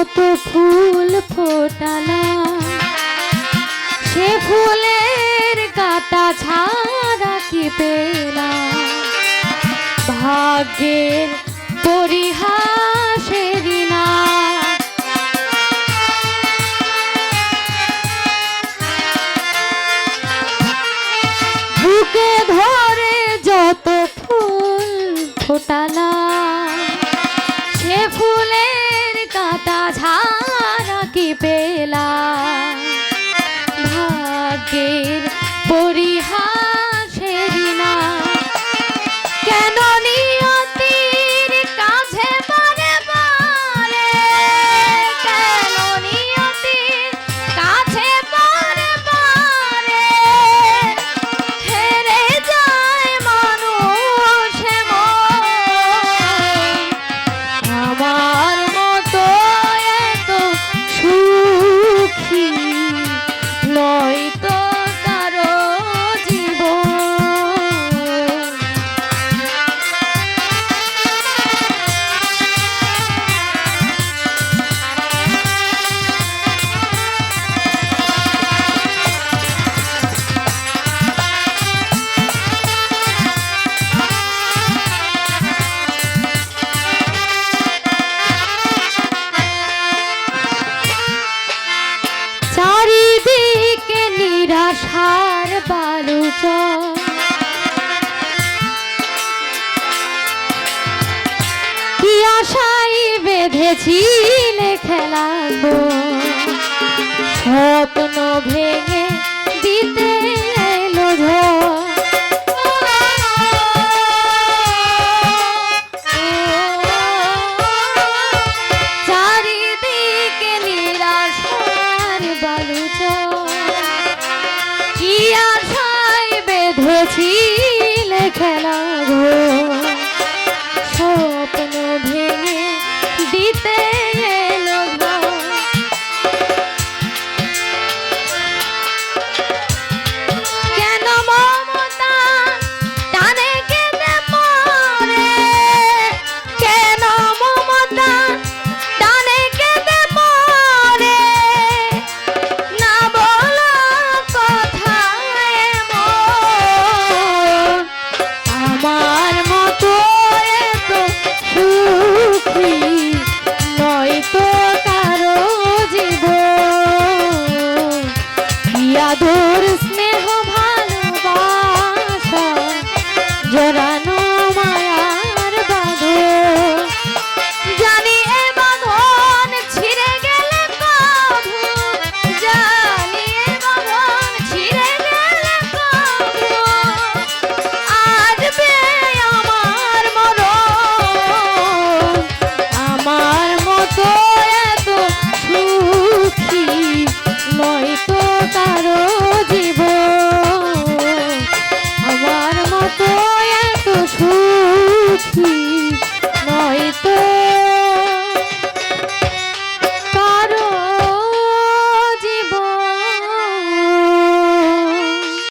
কত ফুল ফোটালা। সে ফুলের কাটা ছাড়া কি পেলা ভাগ্যের কি আশাই বেঁধেছিলে খেলা গো it রাধু